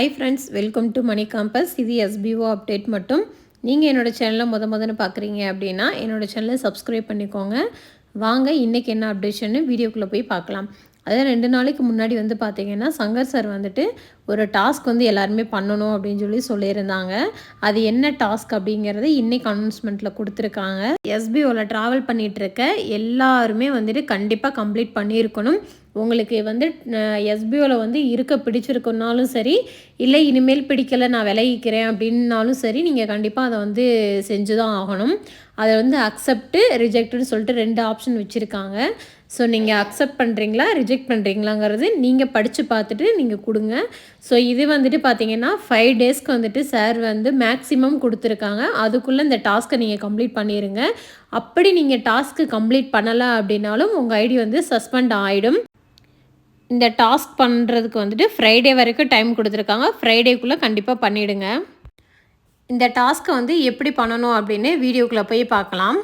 Hi friends welcome to money compass இது SPO update மட்டும். நீங்கள் என்னோடய சேனலை முத முதன்னு பார்க்குறீங்க அப்படின்னா என்னோடய சேனலை சப்ஸ்கிரைப் பண்ணிக்கோங்க. வாங்க இன்றைக்கி என்ன அப்டேஷன்னு வீடியோக்குள்ளே போய் பார்க்கலாம். அதே ரெண்டு நாளைக்கு முன்னாடி வந்து பார்த்தீங்கன்னா சங்கர் சார் வந்துட்டு ஒரு டாஸ்க் வந்து எல்லாருமே பண்ணணும் அப்படின்னு சொல்லி சொல்லியிருந்தாங்க. அது என்ன டாஸ்க் அப்படிங்கிறது இன்னைக்கு அனௌன்ஸ்மெண்ட்டில் கொடுத்துருக்காங்க. எஸ்பிஓவில் ட்ராவல் பண்ணிகிட்டு இருக்க எல்லாருமே வந்துட்டு கண்டிப்பாக கம்ப்ளீட் பண்ணியிருக்கணும். உங்களுக்கு வந்து எஸ்பிஓவில் வந்து இருக்க பிடிச்சிருக்குன்னாலும் சரி இல்லை இனிமேல் பிடிக்கலை நான் விலகிக்கிறேன் அப்படின்னாலும் சரி நீங்கள் கண்டிப்பாக அதை வந்து செஞ்சு தான் ஆகணும். அதை வந்து அக்செப்ட்டு ரிஜெக்ட்டுன்னு சொல்லிட்டு ரெண்டு ஆப்ஷன் வச்சுருக்காங்க. ஸோ நீங்கள் அக்செப்ட் பண்ணுறீங்களா ரிஜெக்ட் பண்ணுறீங்களாங்கிறது நீங்கள் படித்து பார்த்துட்டு நீங்கள் கொடுங்க. ஸோ இது வந்துட்டு பார்த்தீங்கன்னா ஃபைவ் டேஸ்க்கு வந்துட்டு சார் வந்து மேக்ஸிமம் கொடுத்துருக்காங்க. அதுக்குள்ளே இந்த டாஸ்க்கை நீங்கள் கம்ப்ளீட் பண்ணிடுங்க அப்படி நீங்கள் டாஸ்க்கு கம்ப்ளீட் பண்ணலை அப்படின்னாலும் உங்கள் ஐடி வந்து சஸ்பெண்ட் ஆகிடும் இந்த டாஸ்க் பண்ணுறதுக்கு வந்துட்டு ஃப்ரைடே வரைக்கும் டைம் கொடுத்துருக்காங்க. ஃப்ரைடேக்குள்ளே கண்டிப்பாக பண்ணிவிடுங்க இந்த டாஸ்க்கை வந்து எப்படி பண்ணணும் அப்படின்னு வீடியோக்குள்ளே போய் பார்க்கலாம்.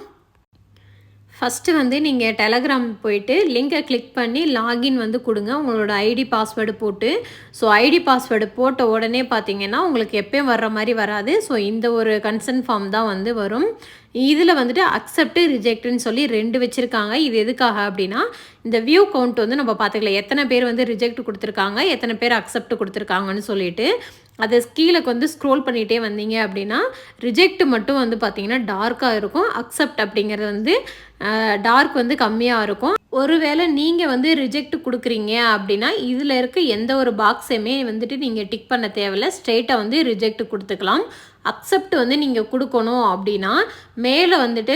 ஃபஸ்ட்டு வந்து நீங்கள் டெலகிராம் போயிட்டு லிங்கை கிளிக் பண்ணி லாகின் வந்து கொடுங்க. உங்களோட ஐடி பாஸ்வேர்டு போட்டு. ஸோ ஐடி பாஸ்வேர்டு போட்ட உடனே பார்த்தீங்கன்னா உங்களுக்கு எப்பயும் வர்ற மாதிரி வராது. ஸோ இந்த ஒரு கன்சர்ன் ஃபார்ம் தான் வந்து வரும். இதில் வந்துட்டு அக்செப்ட் ரிஜெக்ட்னு சொல்லி ரெண்டு வச்சுருக்காங்க. இது எதுக்காக அப்படின்னா இந்த வியூ கவுண்ட் வந்து நம்ம பார்த்துக்கலாம் எத்தனை பேர் வந்து ரிஜெக்ட் கொடுத்துருக்காங்க எத்தனை பேர் அக்செப்ட் கொடுத்துருக்காங்கன்னு சொல்லிட்டு. அதை கீழே வந்து ஸ்க்ரோல் பண்ணிகிட்டே வந்தீங்க அப்படின்னா ரிஜெக்ட் மட்டும் வந்து பார்த்தீங்கன்னா டார்க்காக இருக்கும். அக்செப்ட் அப்படிங்கிறது வந்து டார்க் வந்து கம்மியாக இருக்கும். ஒருவேளை நீங்கள் வந்து ரிஜெக்ட் கொடுக்குறீங்க அப்படின்னா இதில் இருக்க எந்த ஒரு பாக்ஸையுமே வந்துட்டு நீங்கள் டிக் பண்ண தேவையில்ல. ஸ்ட்ரெயிட்டாக வந்து ரிஜெக்ட் கொடுத்துக்கலாம். அக்செப்ட் வந்து நீங்கள் கொடுக்கணும் அப்படின்னா மேலே வந்துட்டு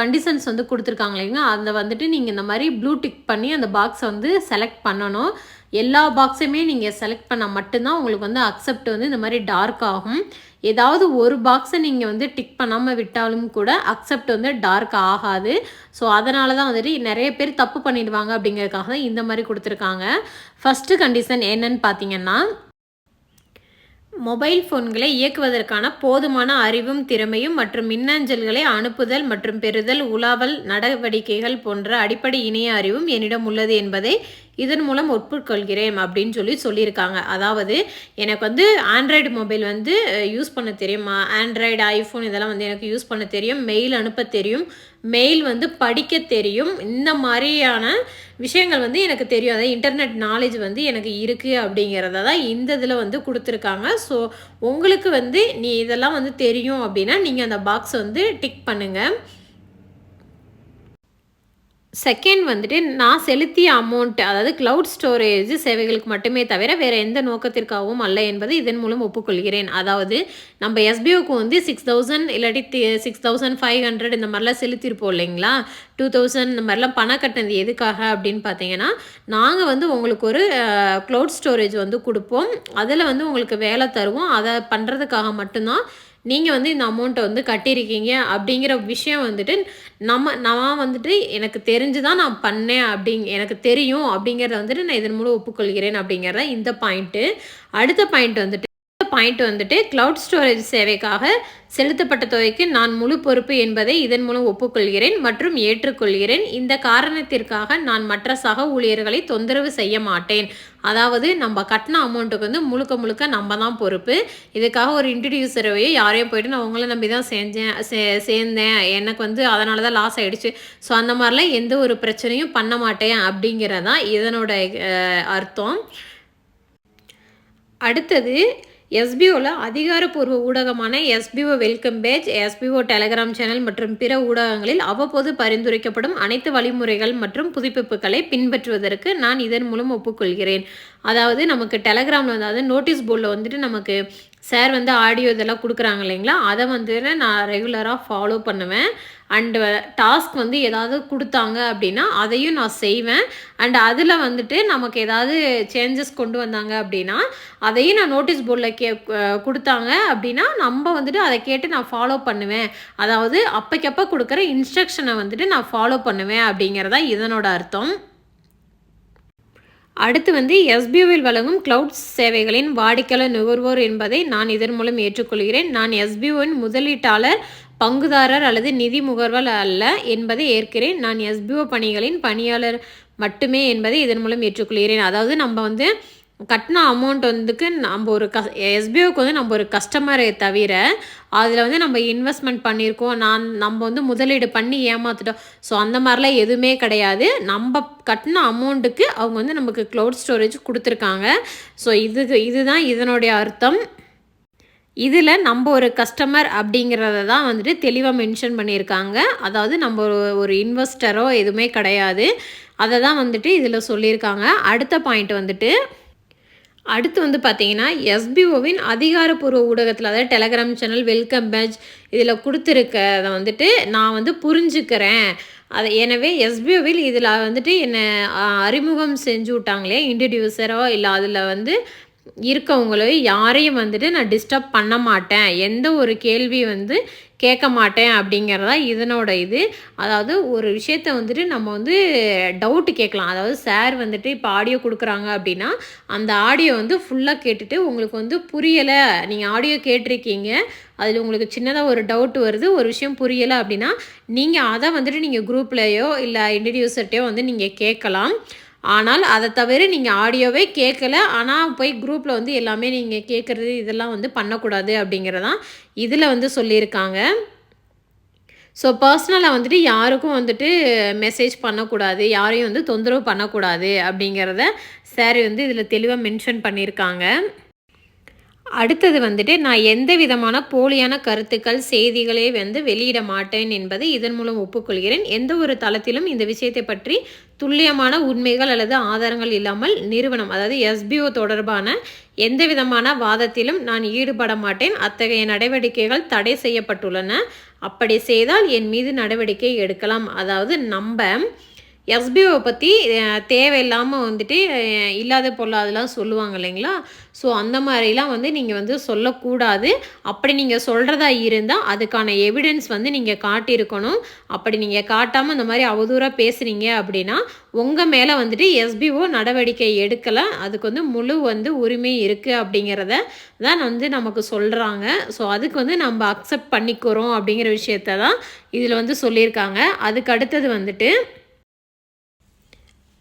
கண்டிஷன்ஸ் வந்து கொடுத்துருக்காங்க இல்லைங்க அதை வந்துட்டு நீங்கள் இந்த மாதிரி ப்ளூ டிக் பண்ணி அந்த பாக்ஸை வந்து செலக்ட் பண்ணணும். எல்லா பாக்ஸையுமே நீங்கள் செலக்ட் பண்ணால் மட்டும்தான் உங்களுக்கு வந்து அக்செப்ட் வந்து இந்த மாதிரி டார்க் ஆகும். ஏதாவது ஒரு பாக்ஸை நீங்கள் வந்து டிக் பண்ணாமல் விட்டாலும் கூட அக்செப்ட் வந்து டார்க் ஆகாது. ஸோ அதனால தான் வந்துட்டு நிறைய பேர் தப்பு பண்ணிடுவாங்க அப்படிங்கிறதுக்காக தான் இந்த மாதிரி கொடுத்துருக்காங்க. ஃபஸ்ட்டு கண்டிஷன் என்னன்னு பார்த்தீங்கன்னா மொபைல் ஃபோன்களை இயக்குவதற்கான போதுமான அறிவும் திறமையும் மற்றும் மின்னஞ்சல்களை அனுப்புதல் மற்றும் பெறுதல் உலாவல் நடவடிக்கைகள் போன்ற அடிப்படை இணைய அறிவும் என்னிடம் உள்ளது என்பதை இதன் மூலம் ஒப்புக்கொள்கிறேன் அப்படின்னு சொல்லி சொல்லியிருக்காங்க. அதாவது எனக்கு வந்து ஆண்ட்ராய்டு மொபைல் வந்து யூஸ் பண்ண தெரியும்? ஆண்ட்ராய்டு ஐஃபோன் இதெல்லாம் வந்து எனக்கு யூஸ் பண்ண தெரியும். மெயில் அனுப்ப தெரியும். மெயில் வந்து படிக்க தெரியும். இந்த மாதிரியான விஷயங்கள் வந்து எனக்கு தெரியும். அதாவது இன்டர்நெட் நாலேஜ் வந்து எனக்கு இருக்குது அப்படிங்கிறத தான் இந்த இதில் வந்து கொடுத்துருக்காங்க. ஸோ உங்களுக்கு வந்து நீ இதெல்லாம் வந்து தெரியும் அப்படின்னா நீங்கள் அந்த பாக்ஸை வந்து டிக் பண்ணுங்கள் செகண்ட் வந்துட்டு நான் செலுத்திய அமௌண்ட் அதாவது க்ளவுட் ஸ்டோரேஜ் சேவைகளுக்கு மட்டுமே தவிர வேறு எந்த நோக்கத்திற்காகவும் அல்ல என்பதை இதன் மூலம் ஒப்புக்கொள்கிறேன். அதாவது நம்ம எஸ்பிஓக்கு வந்து சிக்ஸ் தௌசண்ட் இல்லாட்டி சிக்ஸ் தௌசண்ட் ஃபைவ் ஹண்ட்ரட் இந்த மாதிரிலாம் செலுத்திருப்போம் இல்லைங்களா? டூ தௌசண்ட் இந்த மாதிரிலாம் பணம் கட்டினது எதுக்காக அப்படின்னு பார்த்தீங்கன்னா நாங்கள் வந்து உங்களுக்கு ஒரு க்ளவுட் ஸ்டோரேஜ் வந்து கொடுப்போம். அதில் வந்து உங்களுக்கு வேலை தருவோம். அதை பண்ணுறதுக்காக மட்டும்தான் நீங்கள் வந்து இந்த அமௌண்ட்டை வந்து கட்டியிருக்கீங்க அப்படிங்கிற விஷயம் வந்துட்டு நம்ம நான் வந்துட்டு எனக்கு தெரிஞ்சு தான் நான் பண்ணேன் அப்படிங் எனக்கு தெரியும் அப்படிங்கிறத வந்துட்டு நான் இதன் மூலம் ஒப்புக்கொள்கிறேன் அப்படிங்கிறத இந்த பாயிண்ட்டு அடுத்த பாயிண்ட் வந்துட்டு பாயிண்ட் வந்துட்டு கிளவுட் ஸ்டோரேஜ் சேவைக்காக செலுத்தப்பட்ட தொகைக்கு நான் முழு பொறுப்பு என்பதை இதன் மூலம் ஒப்புக்கொள்கிறேன் மற்றும் ஏற்றுக்கொள்கிறேன். இந்த காரணத்திற்காக நான் மற்ற சக ஊழியர்களை தொந்தரவு செய்ய மாட்டேன். அதாவது நம்ம கட்டின அமௌண்ட்டுக்கு வந்து முழுக்க முழுக்க நம்ம தான் பொறுப்பு. இதுக்காக ஒரு இன்ட்ரடியூசரையோ யாரையும் போயிட்டு நான் உங்களை நம்பி தான் செஞ்சேன் சே சேர்ந்தேன். எனக்கு வந்து அதனால தான் லாஸ் ஆகிடுச்சு ஸோ அந்த மாதிரிலாம் எந்த ஒரு பிரச்சனையும் பண்ண மாட்டேன் அப்படிங்கிறதான் இதனோட அர்த்தம். அடுத்தது எஸ்பிஓவில் அதிகாரப்பூர்வ ஊடகமான SPO welcome page SPO Telegram channel மற்றும் பிற ஊடகங்களில் அவ்வப்போது பரிந்துரைக்கப்படும் அனைத்து வழிமுறைகள் மற்றும் புதுப்பிப்புகளை பின்பற்றுவதற்கு நான் இதன் மூலம் ஒப்புக்கொள்கிறேன். அதாவது நமக்கு டெலகிராமில் வந்து அதாவது நோட்டீஸ் போர்டில் வந்துட்டு நமக்கு சார் வந்து ஆடியோ இதெல்லாம் கொடுக்குறாங்க இல்லைங்களா? அதை வந்து நான் ரெகுலராக ஃபாலோ பண்ணுவேன். அண்டு டாஸ்க் uh, வந்து ஏதாவது கொடுத்தாங்க அப்படின்னா அதையும் நான் செய்வேன். அண்ட் அதில் வந்துட்டு நமக்கு ஏதாவது சேஞ்சஸ் கொண்டு வந்தாங்க அப்படின்னா அதையும் நான் நோட்டீஸ் போர்டில் கே கொடுத்தாங்க அப்படின்னா நம்ம வந்துட்டு அதை கேட்டு நான் ஃபாலோ பண்ணுவேன். அதாவது அப்போக்கப்போ கொடுக்குற இன்ஸ்ட்ரக்ஷனை வந்துட்டு நான் ஃபாலோ பண்ணுவேன் அப்படிங்கிறதா இதனோட அர்த்தம். அடுத்து வந்து எஸ்பிஓவில் வழங்கும் கிளவுட் சேவைகளின் வாடிக்கையாளர் நுகர்வோர் என்பதை நான் இதன் மூலம் ஏற்றுக்கொள்கிறேன். நான் எஸ்பிஓவின் முதலீட்டாளர் பங்குதாரர் அல்லது நிதி முகர்வர் அல்ல என்பதை ஏற்கிறேன். நான் எஸ்பிஓ பணிகளின் பணியாளர் மட்டுமே என்பதை இதன் மூலம் ஏற்றுக்கொள்கிறேன். அதாவது நம்ம வந்து கட்டின அமௌண்ட் வந்துக்கு நம்ம ஒரு க எஸ்பிஓக்கு வந்து நம்ம ஒரு கஸ்டமரை தவிர அதில் வந்து நம்ம இன்வெஸ்ட்மெண்ட் பண்ணியிருக்கோம். நான் நம்ம வந்து முதலீடு பண்ணி ஏமாத்துட்டோம். ஸோ அந்த மாதிரிலாம் எதுவுமே கிடையாது. நம்ம கட்டின அமௌண்ட்டுக்கு அவங்க வந்து நமக்கு க்ளவுட் ஸ்டோரேஜ் கொடுத்துருக்காங்க. ஸோ இதுக்கு இதுதான் இதனுடைய அர்த்தம். இதில் நம்ம ஒரு கஸ்டமர் அப்படிங்கிறத தான் வந்துட்டு தெளிவாக மென்ஷன் பண்ணியிருக்காங்க. அதாவது நம்ம ஒரு இன்வெஸ்டரோ எதுவுமே கிடையாது. அதை தான் வந்துட்டு இதில் சொல்லியிருக்காங்க. அடுத்த பாயிண்ட் வந்துட்டு அடுத்து வந்து பார்த்தீங்கன்னா எஸ்பிஓவின் அதிகாரப்பூர்வ ஊடகத்தில் அதாவது டெலகிராம் சேனல் வெல்கம் பேஜ் இதில் கொடுத்துருக்கத வந்துட்டு நான் வந்து புரிஞ்சுக்கிறேன். அது எனவே எஸ்பிஓவில் இதில் வந்துட்டு என்னை அறிமுகம் செஞ்சு விட்டாங்களே இன்ட்ரடியூசரோ இல்லை அதில் வந்து இருக்கவங்களோ யாரையும் வந்துட்டு நான் டிஸ்டர்ப் பண்ண மாட்டேன். எந்த ஒரு கேள்வி வந்து கேட்க மாட்டேன் அப்படிங்கிறதா இதனோட இது. அதாவது ஒரு விஷயத்த வந்துட்டு நம்ம வந்து டவுட்டு கேட்கலாம். அதாவது சார் வந்துட்டு இப்போ ஆடியோ கொடுக்குறாங்க அப்படின்னா அந்த ஆடியோ வந்து ஃபுல்லாக கேட்டுட்டு உங்களுக்கு வந்து புரியலை. நீங்கள் ஆடியோ கேட்டிருக்கீங்க. அதில் உங்களுக்கு சின்னதாக ஒரு டவுட் வருது. ஒரு விஷயம் புரியலை அப்படின்னா நீங்கள் அதை வந்துட்டு நீங்கள் குரூப்லேயோ இல்லை இன்ட்ரடியூசர்ட்டையோ வந்து நீங்கள் கேட்கலாம். ஆனால் அதை தவிர நீங்கள் ஆடியோவே கேட்கல. ஆனால் போய் குரூப்பில் வந்து எல்லாமே நீங்கள் கேட்குறது இதெல்லாம் வந்து பண்ணக்கூடாது அப்படிங்கிறதான் இதில் வந்து சொல்லியிருக்காங்க. ஸோ பர்சனலாக வந்துட்டு யாருக்கும் வந்துட்டு மெசேஜ் பண்ணக்கூடாது. யாரையும் வந்து தொந்தரவு பண்ணக்கூடாது அப்படிங்கிறத சாரி வந்து இதில் தெளிவாக மென்ஷன் பண்ணியிருக்காங்க. அடுத்தது வந்துட்டு நான் எந்த விதமான போலியான கருத்துக்கள் செய்திகளை வந்து வெளியிட மாட்டேன் என்பதை இதன் மூலம் ஒப்புக்கொள்கிறேன். எந்த ஒரு தளத்திலும் இந்த விஷயத்தை பற்றி துல்லியமான உண்மைகள் அல்லது ஆதாரங்கள் இல்லாமல் நிறுவனம் அதாவது எஸ்பிஓ தொடர்பான எந்த விதமான வாதத்திலும் நான் ஈடுபட மாட்டேன். அத்தகைய நடவடிக்கைகள் தடை செய்யப்பட்டுள்ளன. அப்படி செய்தால் என் மீது நடவடிக்கை எடுக்கலாம். அதாவது நம்ம எஸ்பிஓ பற்றி தேவையில்லாமல் வந்துட்டு இல்லாத இல்லாத அதெல்லாம் சொல்லுவாங்க இல்லைங்களா? ஸோ அந்த மாதிரிலாம் வந்து நீங்கள் வந்து சொல்லக்கூடாது. அப்படி நீங்கள் சொல்கிறதா இருந்தால் அதுக்கான எவிடன்ஸ் வந்து நீங்கள் காட்டியிருக்கணும். அப்படி நீங்கள் காட்டாமல் இந்த மாதிரி அவதூறாக பேசுகிறீங்க அப்படின்னா உங்கள் மேலே வந்துட்டு எஸ்பிஓ நடவடிக்கை எடுக்கலை. அதுக்கு வந்து முழு வந்து உரிமை இருக்குது அப்படிங்கிறத தான் வந்து நமக்கு சொல்கிறாங்க ஸோ அதுக்கு வந்து நம்ம அக்செப்ட் பண்ணிக்கிறோம் அப்படிங்கிற விஷயத்த தான் இதில் வந்து சொல்லியிருக்காங்க. அதுக்கு அடுத்தது வந்துட்டு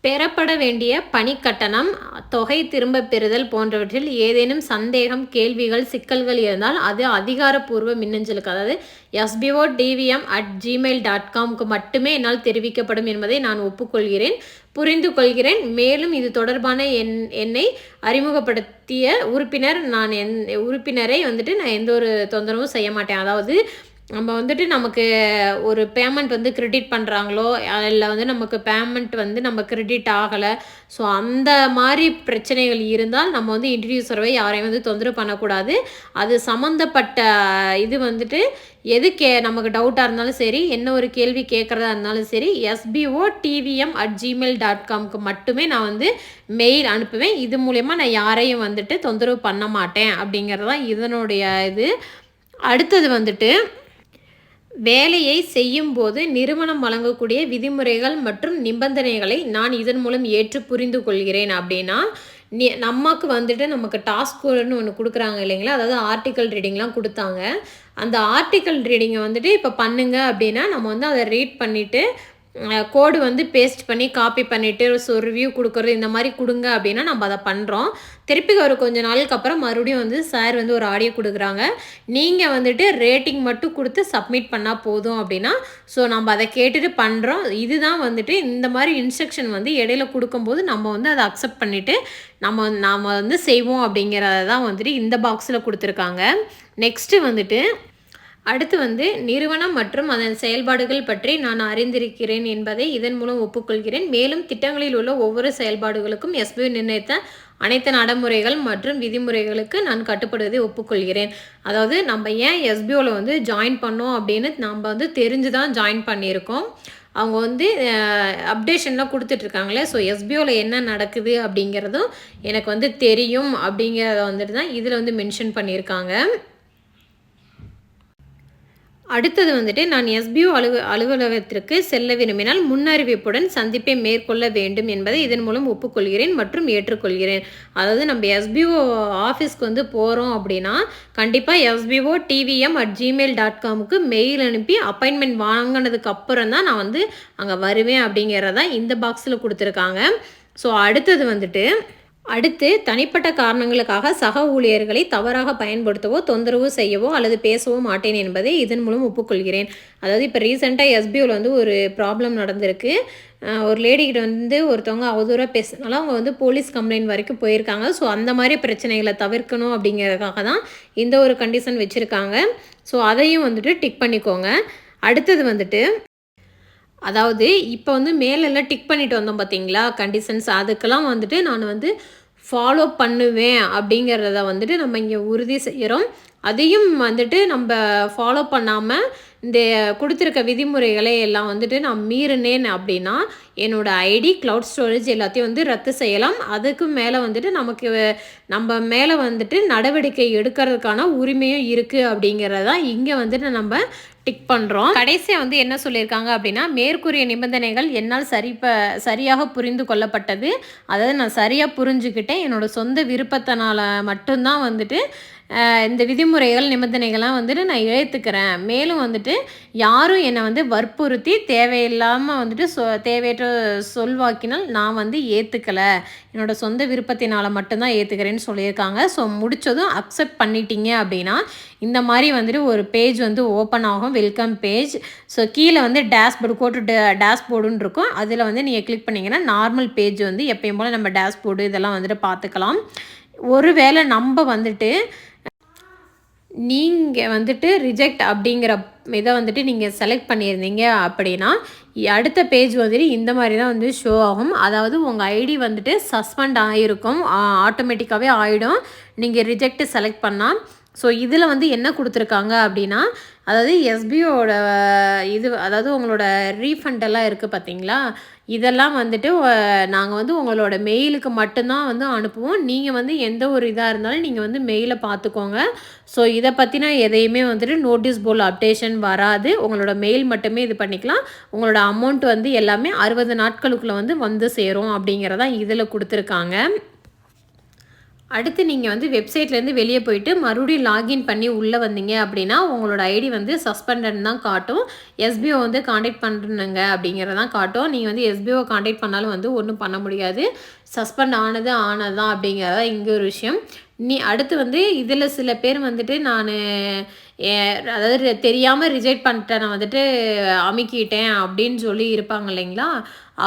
பெறப்பட வேண்டிய பணிக்கட்டணம் தொகை திரும்ப பெறுதல் போன்றவற்றில் ஏதேனும் சந்தேகம் கேள்விகள் சிக்கல்கள் இருந்தால் அது அதிகாரப்பூர்வ மின்னஞ்சலுக்கு அதாவது SPO TVM at Gmail dot காம்க்கு மட்டுமே என்னால் தெரிவிக்கப்படும் என்பதை நான் ஒப்புக்கொள்கிறேன் புரிந்து கொள்கிறேன். மேலும் இது தொடர்பான என் என்னை அறிமுகப்படுத்திய உறுப்பினர் நான் என் உறுப்பினரை வந்துட்டு நான் எந்த ஒரு தொந்தரவும் செய்ய மாட்டேன். அதாவது நம்ம வந்துட்டு நமக்கு ஒரு பேமெண்ட் வந்து கிரெடிட் பண்ணுறாங்களோ இல்லை வந்து நமக்கு பேமெண்ட் வந்து நம்ம கிரெடிட் ஆகலை. ஸோ அந்த மாதிரி பிரச்சனைகள் இருந்தால் நம்ம வந்து இன்ட்ரடியூசரவை யாரையும் வந்து தொந்தரவு பண்ணக்கூடாது. அது சம்மந்தப்பட்ட இது வந்துட்டு எது கே நமக்கு டவுட்டாக இருந்தாலும் சரி என்ன ஒரு கேள்வி கேட்குறதா இருந்தாலும் சரி SPO TVM at Gmail dot காம்க்கு மட்டுமே நான் வந்து மெயில் அனுப்புவேன். இது மூலயமா நான் யாரையும் வந்துட்டு தொந்தரவு பண்ண மாட்டேன் அப்படிங்கிறது தான் இதனுடைய இது. அடுத்தது வந்துட்டு வேலையை செய்யும்போது நிறுவனம் வழங்கக்கூடிய விதிமுறைகள் மற்றும் நிபந்தனைகளை நான் இதன் மூலம் ஏற்று புரிந்து கொள்கிறேன் அப்படின்னா நீ நமக்கு வந்துட்டு நமக்கு டாஸ்க்குன்னு ஒன்று கொடுக்குறாங்க இல்லைங்களா? அதாவது ஆர்டிக்கல் ரீடிங்லாம் கொடுத்தாங்க. அந்த ஆர்டிக்கல் ரீடிங்கை வந்துட்டு இப்போ பண்ணுங்க அப்படின்னா நம்ம வந்து அதை ரீட் பண்ணிவிட்டு கோடு வந்து பேஸ்ட் பண்ணி காப்பி பண்ணிவிட்டு ஸோ ரிவ்யூ கொடுக்குறது இந்த மாதிரி கொடுங்க அப்படின்னா நம்ம அதை பண்ணுறோம் திருப்பி ஒரு கொஞ்ச நாளுக்கு அப்புறம் மறுபடியும் வந்து சார் வந்து ஒரு ஆடியோ கொடுக்குறாங்க. நீங்கள் வந்துட்டு ரேட்டிங் மட்டும் கொடுத்து சப்மிட் பண்ணால் போதும் அப்படின்னா ஸோ நம்ம அதை கேட்டுட்டு பண்ணுறோம் இதுதான் வந்துட்டு இந்த மாதிரி இன்ஸ்ட்ரக்ஷன் வந்து இடையில கொடுக்கும்போது நம்ம வந்து அதை அக்செப்ட் பண்ணிவிட்டு நம்ம நாம் வந்து செய்வோம் அப்படிங்கிறத தான் வந்துட்டு இந்த பாக்ஸில் கொடுத்துருக்காங்க. நெக்ஸ்ட்டு வந்துட்டு அடுத்து வந்து நிறுவனம் மற்றும் அதன் செயல்பாடுகள் பற்றி நான் அறிந்திருக்கிறேன் என்பதை இதன் மூலம் ஒப்புக்கொள்கிறேன். மேலும் திட்டங்களில் உள்ள ஒவ்வொரு செயல்பாடுகளுக்கும் எஸ்பிஐ நிர்ணயித்த அனைத்து நடைமுறைகள் மற்றும் விதிமுறைகளுக்கு நான் கட்டுப்படுவதை ஒப்புக்கொள்கிறேன். அதாவது நம்ம ஏன் எஸ்பிஓவில் வந்து ஜாயின் பண்ணோம் அப்படின்னு நம்ம வந்து தெரிஞ்சு தான் ஜாயின் பண்ணியிருக்கோம். அவங்க வந்து அப்டேஷன்லாம் கொடுத்துட்ருக்காங்களே ஸோ எஸ்பிஓவில் என்ன நடக்குது அப்படிங்கிறதும் எனக்கு வந்து தெரியும் அப்படிங்கிறத வந்துட்டு தான் இதில் வந்து மென்ஷன் பண்ணியிருக்காங்க. அடுத்தது வந்துட்டு நான் எஸ்பிஓ அலுவ அலுவலகத்திற்கு செல்ல விரும்பினால் முன்னறிவிப்புடன் சந்திப்பை மேற்கொள்ள வேண்டும் என்பதை இதன் மூலம் ஒப்புக்கொள்கிறேன் மற்றும் ஏற்றுக்கொள்கிறேன். அதாவது நம்ம எஸ்பிஓ ஆஃபீஸ்க்கு வந்து போகிறோம் அப்படின்னா கண்டிப்பாக SPO TVM at Gmail dot காமுக்கு mail அனுப்பி அப்பாயின்மெண்ட் வாங்கினதுக்கு அப்புறம் தான் நான் வந்து அங்கே வருவேன் அப்படிங்கிறதான் இந்த பாக்ஸில் கொடுத்துருக்காங்க. ஸோ அடுத்தது வந்துட்டு அடுத்து தனிப்பட்ட காரணங்களுக்காக சக ஊழியர்களை தவறாக பயன்படுத்தவோ தொந்தரவு செய்யவோ அல்லது பேசவோ மாட்டேன் என்பதை இதன் மூலம் ஒப்புக்கொள்கிறேன். அதாவது இப்போ ரீசெண்டாக எஸ்பியூவில் வந்து ஒரு ப்ராப்ளம் நடந்திருக்கு. ஒரு லேடிக்கிட்ட வந்து ஒருத்தவங்க அவதூறாக பேசினால அவங்க வந்து போலீஸ் கம்ப்ளைண்ட் வரைக்கும் போயிருக்காங்க. ஸோ அந்த மாதிரி பிரச்சனைகளை தவிர்க்கணும் அப்படிங்கிறதுக்காக தான் இந்த ஒரு கண்டிஷன் வச்சுருக்காங்க. ஸோ அதையும் வந்துட்டு டிக் பண்ணிக்கோங்க. அடுத்தது வந்துட்டு அதாவது இப்போ வந்து மேலெல்லாம் டிக் பண்ணிட்டு வந்தோம் பார்த்தீங்களா கண்டிஷன்ஸ் அதுக்கெல்லாம் வந்துட்டு நான் வந்து ஃபாலோ பண்ணுவேன் அப்படிங்கிறத வந்துட்டு நம்ம இங்கே உறுதி செய்கிறோம் அதையும் வந்துட்டு நம்ம ஃபாலோ பண்ணாமல் இந்த கொடுத்துருக்க விதிமுறைகளை எல்லாம் வந்துட்டு நான் மீறினேன் அப்படின்னா என்னோடய ஐடி க்ளவுட் ஸ்டோரேஜ் எல்லாத்தையும் வந்து ரத்து செய்யலாம். அதுக்கு மேலே வந்துட்டு நமக்கு நம்ம மேலே வந்துட்டு நடவடிக்கை எடுக்கிறதுக்கான உரிமையும் இருக்குது அப்படிங்கிறதான் இங்கே வந்துட்டு நம்ம டிக் பண்ணுறோம் கடைசியாக வந்து என்ன சொல்லியிருக்காங்க அப்படின்னா மேற்கூறிய நிபந்தனைகள் என்னால் சரி ப சரியாக புரிந்து கொள்ளப்பட்டது. அதாவது நான் சரியாக புரிஞ்சுக்கிட்டேன். என்னோட சொந்த விருப்பத்தினால மட்டும்தான் வந்துட்டு இந்த விதிமுறைகள் நிபந்தனைகள்லாம் வந்துட்டு நான் ஏற்றுக்கிறேன் மேலும் வந்துட்டு யாரும் என்னை வந்து வற்புறுத்தி தேவையில்லாமல் வந்துட்டு சொ தேவையற்ற சொல்வாக்கினால் நான் வந்து ஏற்றுக்கலை என்னோட சொந்த விருப்பத்தினால் மட்டும்தான் ஏற்றுக்கிறேன்னு சொல்லியிருக்காங்க. ஸோ முடிச்சதும் அக்செப்ட் பண்ணிட்டீங்க அப்படின்னா இந்த மாதிரி வந்துட்டு ஒரு பேஜ் வந்து ஓப்பன் ஆகும். வெல்கம் பேஜ் ஸோ கீழே வந்து டேஷ்போர்டு கோட்டு டேஷ்போர்டுன்னு இருக்கும். அதில் வந்து நீங்கள் கிளிக் பண்ணிங்கன்னா நார்மல் பேஜ் வந்து எப்பயும் போல் நம்ம டேஷ்போர்டு இதெல்லாம் வந்துட்டு பார்த்துக்கலாம். ஒருவேளை நம்ம வந்துட்டு நீங்கள் வந்துட்டு ரிஜெக்ட் அப்படிங்கிற இதை வந்துட்டு நீங்கள் செலக்ட் பண்ணியிருந்தீங்க அப்படின்னா அடுத்த பேஜ் வந்துட்டு இந்த மாதிரி தான் வந்து ஷோ ஆகும். அதாவது உங்கள் ஐடி வந்துட்டு சஸ்பெண்ட் ஆகிருக்கும் ஆட்டோமேட்டிக்காகவே ஆகிடும் நீங்கள் ரிஜெக்ட் செலக்ட் பண்ணால் ஸோ இதில் வந்து என்ன கொடுத்துருக்காங்க அப்படின்னா அதாவது எஸ்பிஓட இது அதாவது உங்களோட ரீஃபண்ட் எல்லாம் இருக்குது பார்த்தீங்களா இதெல்லாம் வந்துட்டு நாங்கள் வந்து உங்களோட மெயிலுக்கு மட்டும்தான் வந்து அனுப்புவோம். நீங்கள் வந்து எந்த ஒரு இதாக இருந்தாலும் நீங்கள் வந்து மெயிலை பார்த்துக்கோங்க ஸோ இதை பற்றின எதையுமே வந்துட்டு நோட்டீஸ் போர்டில் அப்டேஷன் வராது. உங்களோட மெயில் மட்டுமே இது பண்ணிக்கலாம். உங்களோட அமௌண்ட் வந்து எல்லாமே அறுபது நாட்களுக்குள்ளே வந்து வந்து சேரும் அப்படிங்கிறதான் இதில் கொடுத்துருக்காங்க. அடுத்து நீங்கள் வந்து வெப்சைட்லேருந்து வெளியே போயிட்டு மறுபடியும் லாகின் பண்ணி உள்ளே வந்தீங்க அப்படின்னா உங்களோட ஐடி வந்து சஸ்பெண்டட் தான் காட்டும். எஸ்பிஓ வந்து காண்டாக்ட் பண்ணுங்க அப்படிங்கிறதான் காட்டும். நீங்கள் வந்து எஸ்பிஓ காண்டாக்ட் பண்ணாலும் வந்து ஒன்றும் பண்ண முடியாது. சஸ்பெண்ட் ஆனது ஆனதுதான் அப்படிங்கிறதா இங்கே ஒரு விஷயம். நீ அடுத்து வந்து இதில் சில பேர் வந்துட்டு நான் அதாவது தெரியாமல் ரிஜெக்ட் பண்ணிட்டேன். நான் வந்துட்டு அமுக்கிட்டேன் அப்படின்னு சொல்லி இருப்பாங்க இல்லைங்களா?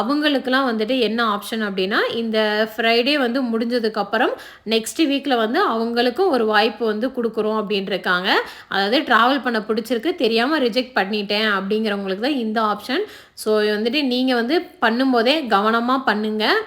அவங்களுக்கெல்லாம் வந்துட்டு என்ன ஆப்ஷன் அப்படின்னா இந்த ஃப்ரைடே வந்து முடிஞ்சதுக்கப்புறம் நெக்ஸ்ட் வீக்கில் வந்து அவங்களுக்கும் ஒரு வாய்ப்பு வந்து கொடுக்குறோம் அப்படின்ட்டுருக்காங்க அதாவது ட்ராவல் பண்ண பிடிச்சிருக்கு தெரியாமல் ரிஜெக்ட் பண்ணிட்டேன் அப்படிங்கிறவங்களுக்கு தான் இந்த ஆப்ஷன் ஸோ வந்துட்டு நீங்கள் வந்து பண்ணும்போதே கவனமாக பண்ணுங்கள்